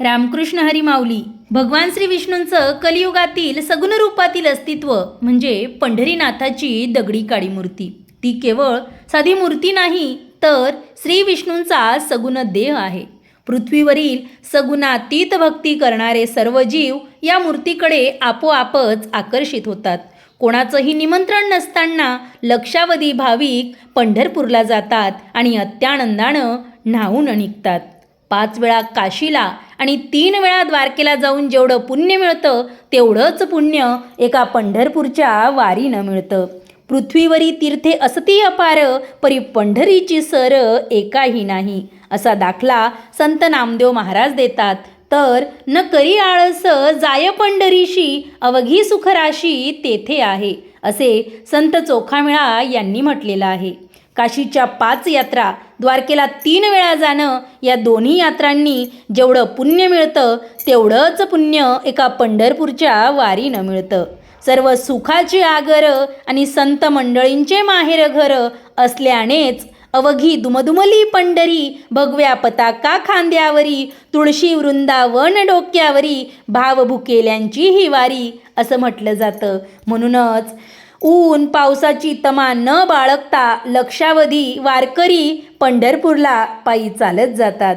रामकृष्ण हरिमाऊली भगवान श्री विष्णूंचं कलियुगातील सगुण रूपातील अस्तित्व म्हणजे पंढरीनाथाची दगडी काळी मूर्ती ती केवळ साधी मूर्ती नाही तर श्री विष्णूंचा सगुण देह आहे. पृथ्वीवरील सगुणातीत भक्ती करणारे सर्व जीव या मूर्तीकडे आपोआपच आकर्षित होतात. कोणाचंही निमंत्रण नसताना लक्षावधी भाविक पंढरपूरला जातात आणि अत्यानंदानं न्हावून निघतात. पाच वेळा काशीला आणि तीन वेळा द्वारकेला जाऊन जेवढं पुण्य मिळतं तेवढंच पुण्य एका पंढरपूरच्या वारीनं मिळतं. पृथ्वीवरी तीर्थे असती अपार परी पंढरीची सर एकाही नाही असा दाखला संत नामदेव महाराज देतात. तर न करी आळस जाय पंढरीशी अवघी सुखराशी तेथे आहे असे संत चोखामेळा यांनी म्हटलेलं आहे. काशीच्या पाच यात्रा द्वारकेला तीन वेळा जाणं या दोन्ही यात्रांनी जेवढं पुण्य मिळतं तेवढंच पुण्य एका पंढरपूरच्या वारीनं मिळतं. सर्व सुखाची आगर आणि संत मंडळींचे माहेर घर असल्यानेच अवघी दुमदुमली पंढरी भगव्या पताका खांद्यावरी तुळशी वृंदावन डोक्यावरी भावभुकेल्यांची ही वारी असं म्हटलं जातं. म्हणूनच ऊन पावसाची तमा न बाळगता लक्षावधी वारकरी पंढरपूरला पायी चालत जातात.